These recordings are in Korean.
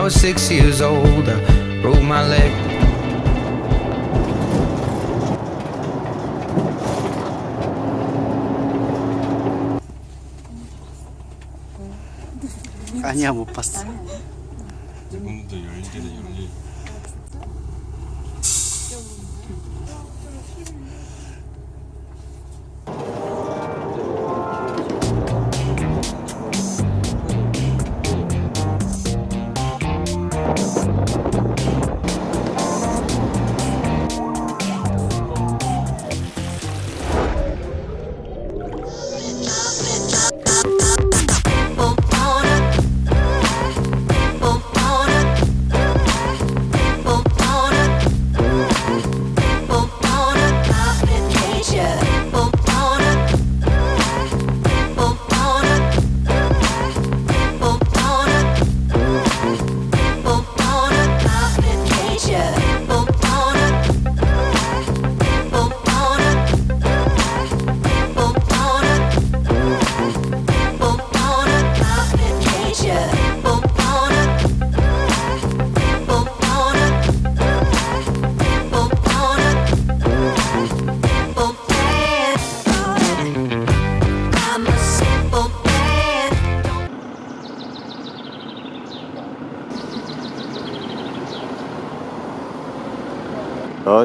I was six years old, I broke my leg. 아니야 못 봤어. 문도 열리는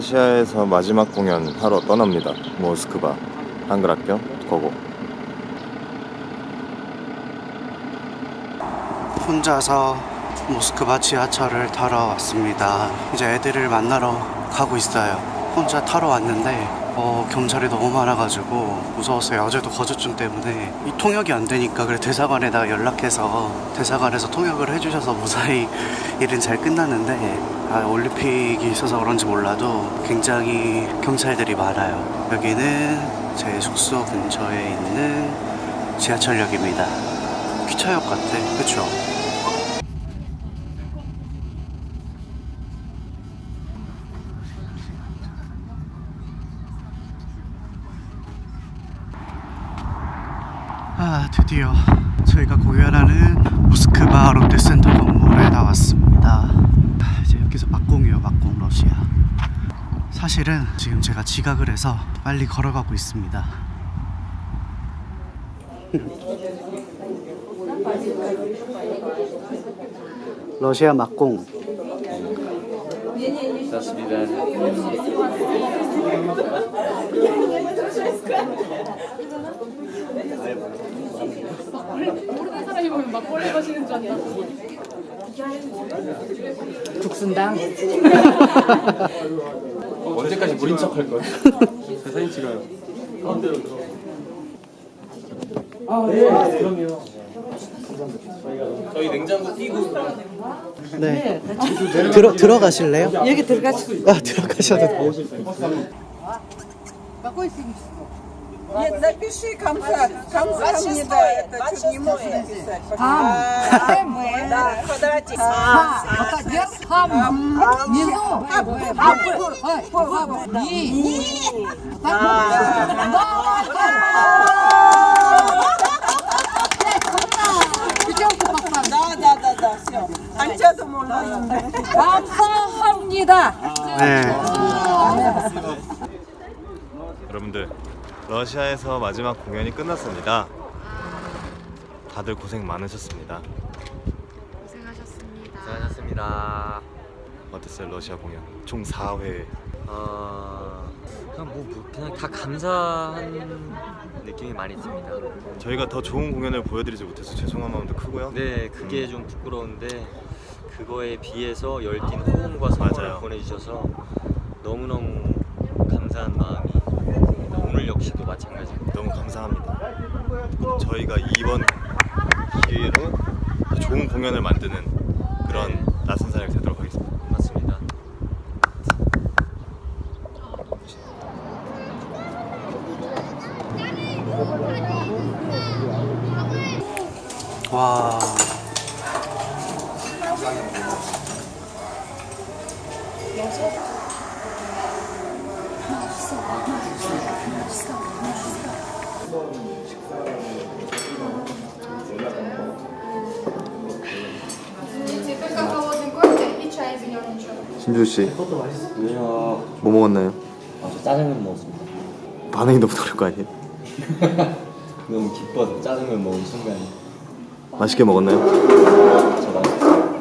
러시아에서 마지막 공연 하러 떠납니다. 모스크바 한글 학교 고고. 혼자서 모스크바 지하철을 타러 왔습니다. 이제 애들을 만나러 가고 있어요. 혼자 타러 왔는데 어, 경찰이 너무 많아가지고 무서웠어요. 어제도 거주증 때문에 이 통역이 안 되니까 그래 대사관에다가 연락해서 대사관에서 통역을 해주셔서 무사히 일은 잘 끝났는데 아, 올림픽이 있어서 그런지 몰라도 굉장히 경찰들이 많아요. 여기는 제 숙소 근처에 있는 지하철역입니다. 기차역 같아, 그쵸? 아 드디어 저희가 공연하는 모스크바 롯데센터 건물에 나왔습니다 여기서 막공이에요 막공 러시아. 사실은 지금 제가 지각을 해서 빨리 걸어가고 있습니다. 러시아 막공 모르는 사람이 보면 막걸리 마시는 줄 안다. 국순당? 언제까지 무린 척할 거야? 제 사진 찍어요. 저희 냉장고 끼고. 네. 들어, 들어가실래요? 여기 들어가시 아 들어가셔도 돼요 Нет, запиши комзат. Комзат мне да, это чуть не можно написать. 아, мы, да, квадратик. 아까 где хам внизу Ой, и пятерку поставь Да, да, да, да, все. Анчата можно. 감사합니다 네 여러분들 러시아에서 마지막 공연이 끝났습니다. 다들 고생 많으셨습니다. 수고하셨습니다. 어땠어요 러시아 공연? 총 4회. 어, 그냥 뭐, 뭐 그냥 다 감사한 느낌이 많이 듭니다. 저희가 더 좋은 공연을 보여드리지 못해서 죄송한 마음도 크고요. 네, 그게 좀 부끄러운데 그거에 비해서 열띤 호응과 선물을 맞아요. 보내주셔서 너무너무 감사한 마음이 역시도 마찬가지고 너무 감사합니다. 저희가 이번 기회로 더 좋은 공연을 만드는 그런 나선 사람이 되도록 신주 씨, 왜요? 뭐 먹었나요? 아, 저 짜장면 먹었습니다. 반응이 너무 다를 거 아니에요? 너무 기뻐서 짜장면 먹은 순간 맛있게 먹었나요? 저 맛있어요.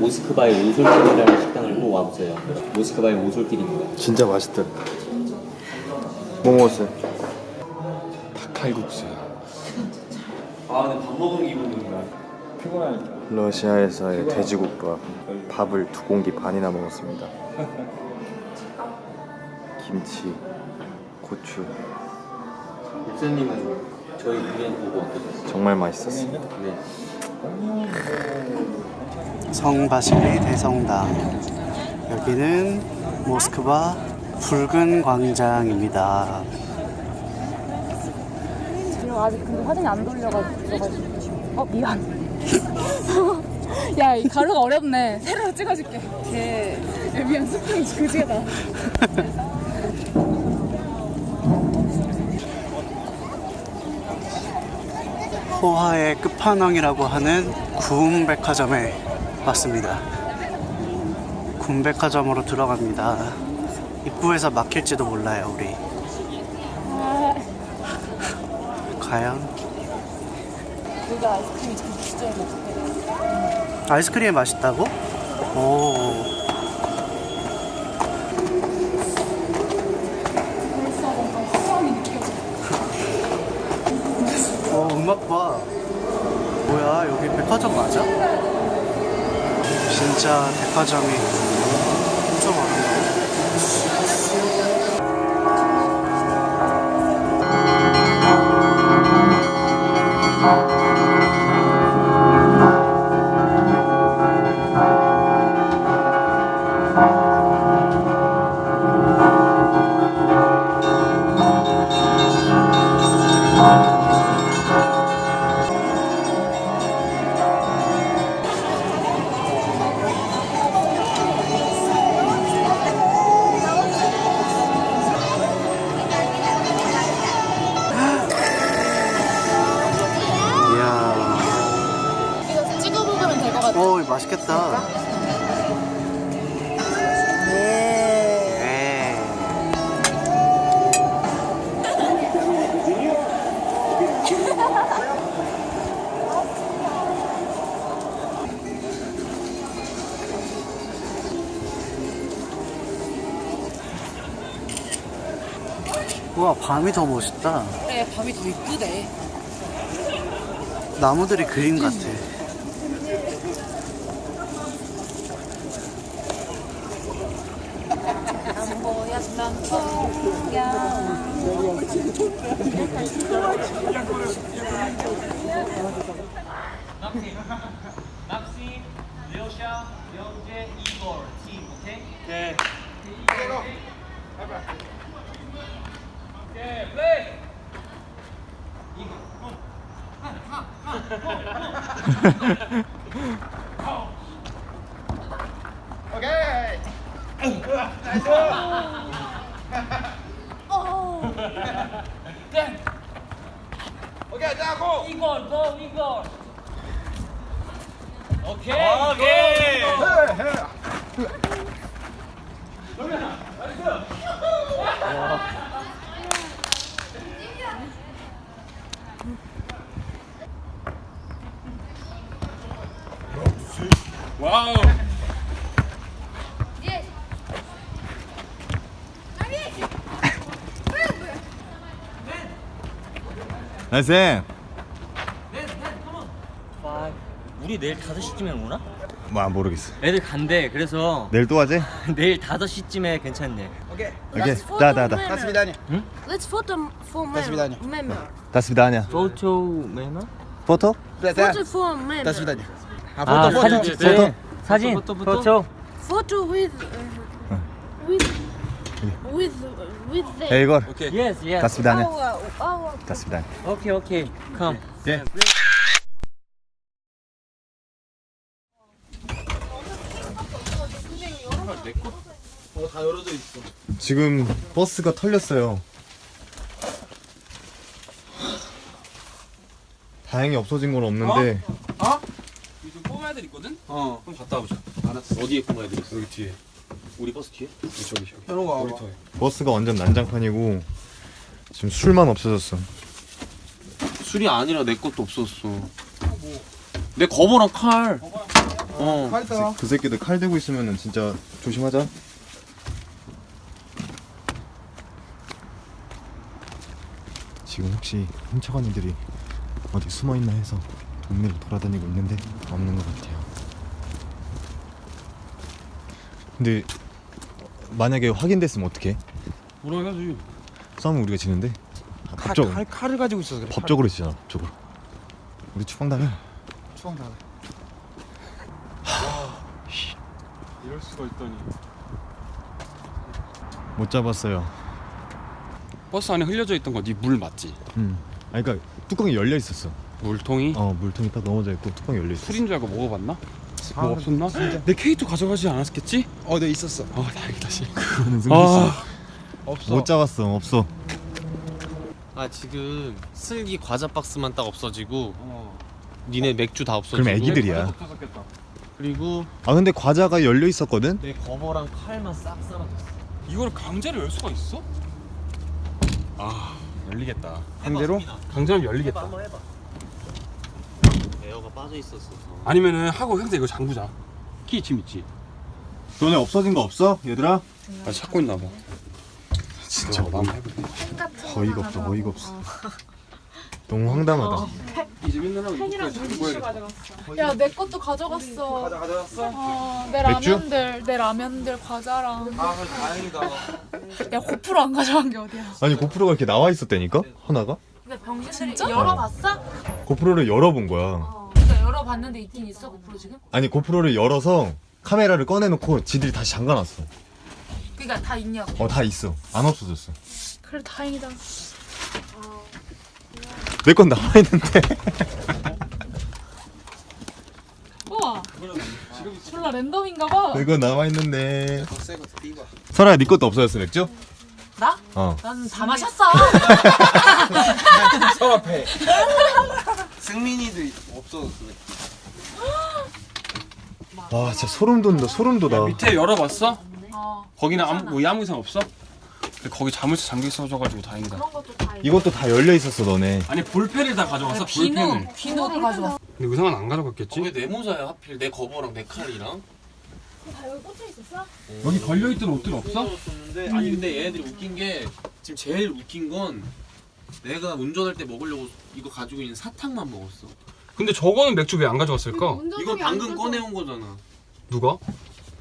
모스크바의 오솔길이라는 식당을 꼭 와보세요. 모스크바의 오솔길입니다. 진짜 맛있더라. 뭐 먹었어요? 닭칼국수요. 아 근데 밥 먹은 기분인가? 피곤하니까. 러시아에서의 돼지국밥 밥을 두 공기 반이나 먹었습니다. 김치, 고추 목사님은 저희 공연 보고 어떠셨어요? 정말 맛있었습니다. 네. 성바실리 대성당 여기는 모스크바 붉은 광장입니다 아직 근데 사진이 안 돌려가지고 어 미안 야 이 가루가 어렵네 새로 찍어줄게 걔 야, 미안 스프링 그지다 호화의 끝판왕이라고 하는 구운백화점에 왔습니다. 구운백화점으로 들어갑니다. 입구에서 막힐지도 몰라요, 우리. 과연? 여기 아이스크림이 진짜 맛있대 아이스크림이 맛있다고? 오. 어, 음악 봐. 뭐야, 여기 백화점 맞아? 진짜 백화점이 엄청 많은데. 이야. 밤이 더 멋있다. 그래 밤이 더 이쁘대. 나무들이 그림 같아. 오케이 짜고 이걸 너 이걸 오케이 오케이 헤헤 와우. 나이스. 아, 우리 내일 5시쯤에 오나? 뭐 모르겠어. 애들 간대. 그래서 내일 또 하지? 내일 5시쯤에 괜찮네. 오케이. 다다다. Let's photo for mem- memory. 다스비다냐. 포토 매너? 포토? Photo for memory. 아, 사진 찍지. 사진. 포토, 포토, 포토. Photo with uh, with with with the. 에이걸. Yes, yes. 다스비다냐. Oh, uh, oh, 다스비다냐. 오케이, 오케이. Come. 예. 지금 버스가 털렸어요. 다행히 없어진 건 없는데 애들 있거든? 어. 그럼 갔다 와보자. 알았어. 어디에 꼬마 애들 있어? 여기 뒤에. 우리 버스 뒤에? 저기 저기. 현우가 와봐. 놀이터에. 버스가 완전 난장판이고 지금 술만 없어졌어. 술이 아니라 내 것도 없었어. 내 거버랑 칼. 어. 그, 그 새끼들 칼 들고 있으면은 진짜 조심하자. 지금 혹시 훔쳐간 이들이 어디 숨어 있나 해서 동네를 돌아다니고 있는데 없는 것 같아요. 근데 만약에 확인됐으면? 뭐라 해야지. 싸우면 우리가 지는데 아, 법적 칼, 칼을 가지고 있어서 그래. 법적으로 지잖아 법적으로. 우리 추방당해. 추방 다. 이럴 수가 있다니. 못 잡았어요. 버스 안에 흘려져 있던 거 네 물 맞지? 음. 아니 그러니까 뚜껑이 열려 있었어. 물통이 어 물통이 딱 넘어져 있고 뚜껑이 열려 있어. 술인 줄 알고 먹어봤나? 뭐 없었나? 내 K2 가져가지 않았겠지? 어, 네 있었어. 아 다행이다 씨. 그거는 아, 없어. 못 잡았어 없어. 아 지금 슬기 과자 박스만 딱 없어지고 니네 맥주 다 없어지고 그럼 애기들이야. 없어졌겠다. 그리고 아 근데 과자가 열려 있었거든. 내 거버랑 칼만 싹 사라졌어. 이걸 강제로 열 수가 있어? 아 열리겠다. 반대로? 강제로 열리겠다. 한번 해봐. 에어가 빠져 있었어. 아니면은 하고 형제 이거 잠그자. 키 지금 있지? 너네 없어진 거 없어 얘들아? 아 찾고 있나 봐. 진짜 나 한번 해볼게. 어이가 없어 어이가 없어. 너무 황당하다. 이제 맨날 하고 이거 잠고 해야 야내 것도 가져갔어. 과자 가져왔어? 어, 내 맥주? 라면들 내 라면들 과자랑. 아 다행이다. 야 고프로 안 가져간 게 어디야? 아니 고프로가 이렇게 나와 있었다니까 하나가? 근데 병신들이? 열어봤어? 고프로를 열어본 거야. 열어봤는데 있긴 있어 고프로 지금? 아니 고프로를 열어서 카메라를 꺼내놓고 지들이 다시 잠가놨어. 그러니까 다 있냐고. 어 다 있어. 안 없어졌어. 그래 다행이다. 내건 나와 있는데. 우와. 졸라 랜덤인가 봐. 내건 나와 있는데. 설아야 네 것도 없어졌어 맥주? 나? 어. 난다 마셨어. 서랍에. 승민이도 없어졌어. 와 진짜 소름 돋는다 소름 돋아. 밑에 열어봤어? 어. 거기는 아무 뭐 아무 이상 없어? 근데 거기 자물쇠 잠겨 있어가지고 다행이다. 그런 것도 다. 있어. 이것도 다 열려 있었어 너네. 아니 볼펜을 다 가져왔어 비누 볼펜을. 비누를 가져왔어. 근데 의상은 안 가져갔겠지? 왜내 모자야 하필 내 거버랑 내 칼이랑? 다 여기 꽂혀 있었어? 여기 걸려있던 옷들 없어? 없었는데 아니 근데 얘네들이 웃긴 게 지금 제일 웃긴 건 내가 운전할 때 먹으려고 이거 가지고 있는 사탕만 먹었어. 근데 저거는 맥주 왜 안 가져갔을까? 이거 방금 꺼내온 거잖아. 누가?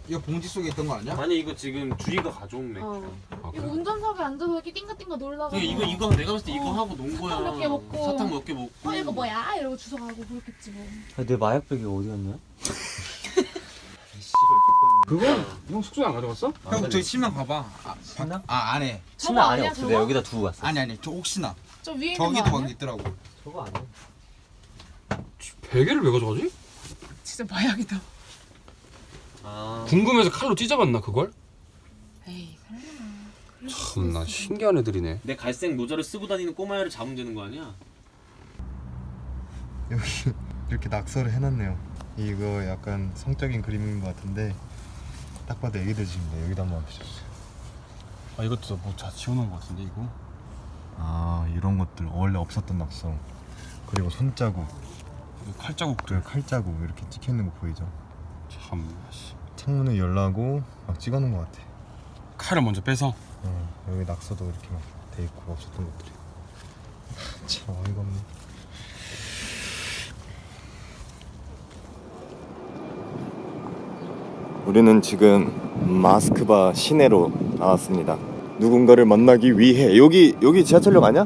이거 봉지 속에 있던 거 아니야? 아니 이거 지금 주희가 가져온 맥주. 어. 아, 이거 그래? 운전석에 앉아서 이렇게 띵가띵가 놀다가. 그러니까 이거 이거 내가 봤을 때 이거 하고 논 거야. 사탕 몇개 먹고. 사탕 몇개 먹고. 어 이거 뭐야? 이러고 주워가고 그렇겠지 뭐. 아, 내 마약백이 어디 갔냐? 그거? 형 숙소에 안 가져갔어? 형 저기 신랑 봐봐. 아, 신나? 아 안에. 침대 안에 아니야, 없어. 저거? 내가 여기다 두고 갔어. 아니 아니 저 혹시나 저 위에 있는 저기도 거 아니야? 있더라고. 저거 아니야? 베개를 왜 가져가지? 진짜 마약이다. 아. 궁금해서 칼로 찢어봤나 그걸? 에이 참나 신기한 애들이네 내 갈색 모자를 쓰고 다니는 꼬마애를 잡으면 되는 거 아니야? 여기 이렇게 낙서를 해놨네요. 이거 약간 성적인 그림인 것 같은데 딱 봐도 애기들 집인데 여기다 한번 붙였어요. 아 이것도 뭐다 지워놓은 거 같은데 이거? 아 이런 것들 원래 없었던 낙서. 그리고 손자국, 이거 칼자국들 그리고 칼자국 이렇게 찍혀 있는 거 보이죠? 참 씨. 창문을 열라고 막 찍어놓은 것 같아. 칼을 먼저 빼서 어, 여기 낙서도 이렇게 막 돼 있고 없었던 것들이. 참 어이가 없네. 우리는 지금 마스크바 시내로 나왔습니다. 누군가를 만나기 위해 여기 여기 지하철역 아니야?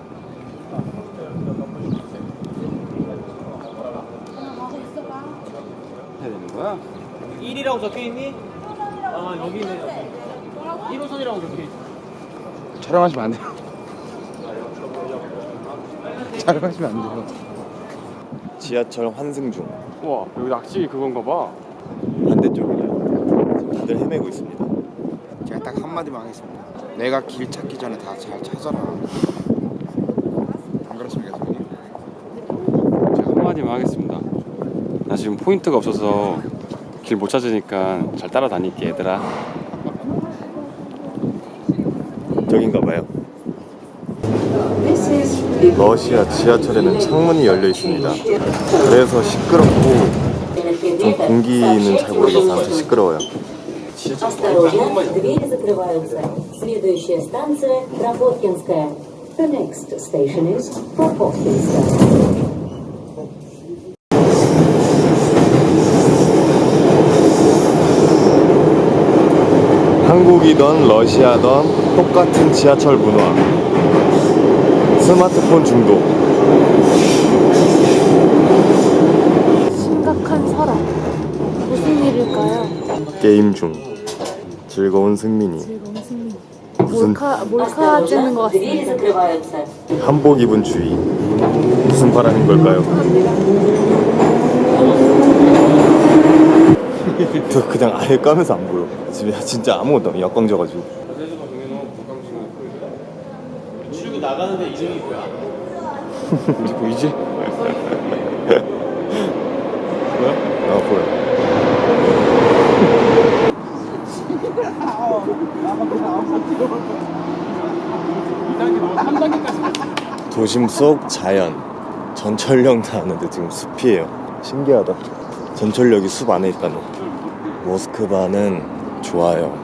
해야 되는 거야? 1이라고 적혀 있니? 아 여기 있네 여기. 1호선이라고 적혀 있어. 촬영하시면 안 돼요 촬영하시면 안 돼요 지하철 환승 중 우와 여기 낚시 그건가 봐 반대쪽이래요. 지금 다들 헤매고 있습니다. 제가 딱 한마디만 하겠습니다. 내가 길 찾기 전에 다 잘 찾아라. 안 그렇습니까, 선생님? 제가 한마디만 하겠습니다 나 지금 포인트가 없어서 길 못 찾으니까 잘 따라다닐게 얘들아 여긴가 봐요. 러시아 지하철에는 창문이 열려 있습니다. 그래서 시끄럽고 좀 공기는 잘 모르겠어 아무튼 시끄러워요. Осторожно, двери закрываются. Следующая станция Кропоткинская. The next station is Kropotkinskая. 한국이던 러시아던 똑같은 지하철 문화. 스마트폰 중독. 심각한 설악. 무슨 일일까요? 게임 중. 즐거운 승민이 즐거운 승리. 몰카 몰카 찍는 것 같습니다. 내리에서 한복 입은 주인 무슨 바라는 걸까요? 저 그냥 아예 까면서 안 보여 집에 진짜 아무것도 안 역광져가지고 출구 나가는데 이름이 뭐야? 보이지? 뭐야? 도심 속 자연 전철역 나왔는데 지금 숲이에요. 신기하다. 전철역이 숲 안에 있다니. 모스크바는 좋아요.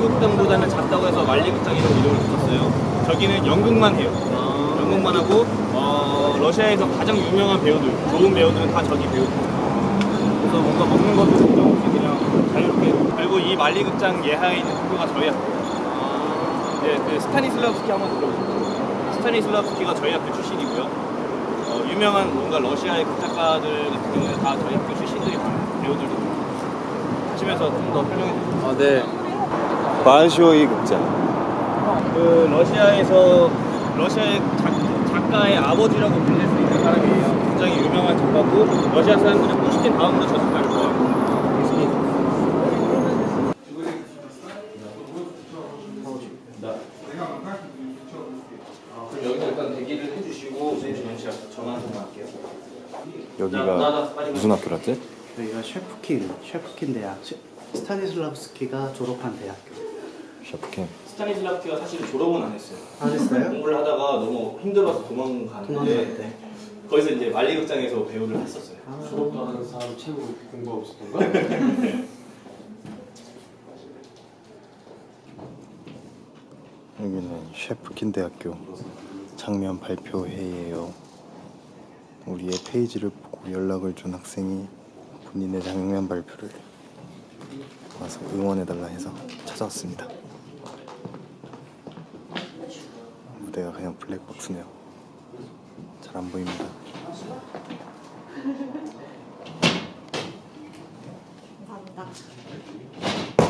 극장보다는 작다고 해서 만리 극장이라고 이름을 붙였어요. 저기는 연극만 해요. 연극만 하고 어, 러시아에서 가장 유명한 배우들, 좋은 배우들은 다 저기 배우들. 그래서 뭔가 먹는 것도 신경 없이 그냥 자유롭게. 그리고 이 만리 극장 예하에 있는 학교가 저희 학교. 네, 그 스타니슬라프스키 한번 들어보셨죠? 스타니슬라프스키가 저희 학교 출신이고요. 어, 유명한 뭔가 러시아의 극작가들 같은 경우는 다 저희 학교 출신들이 많아요. 배우들도. 하시면서 좀 더 설명해 주세요. 아 네. 바쇼이 극장. 그 러시아에서 러시아의 작, 작가의 아버지라고 불릴 수 있는 사람이에요. 굉장히 유명한 작가고 러시아 사람들은 푸시킨 다음으로 저 작가를 좋아해요. 여기서 일단 대기를 해주시고 저희 준현 씨한테 전화 한번 할게요. 여기가 무슨 학교라지? 여기가 셰프킨, 셰프킨 대학. 셰- 스타니슬라브스키가 졸업한 대학교. 샤프킨. 스타니슬라프키가 사실 졸업은 안 했어요. 안 했어요? 공부를 하다가 너무 힘들어서 도망갔대. 거기서 이제 만리극장에서 배우를 했었어요. 졸업도 안 하는 사람 최고 공부하고 있었던가? 여기는 셰프킨 대학교 장면 발표 회의예요. 우리의 페이지를 보고 연락을 준 학생이 본인의 장면 발표를 와서 응원해달라 해서 찾아왔습니다. 무대가 그냥 블랙박스네요. 잘 안 보입니다. 감사합니다.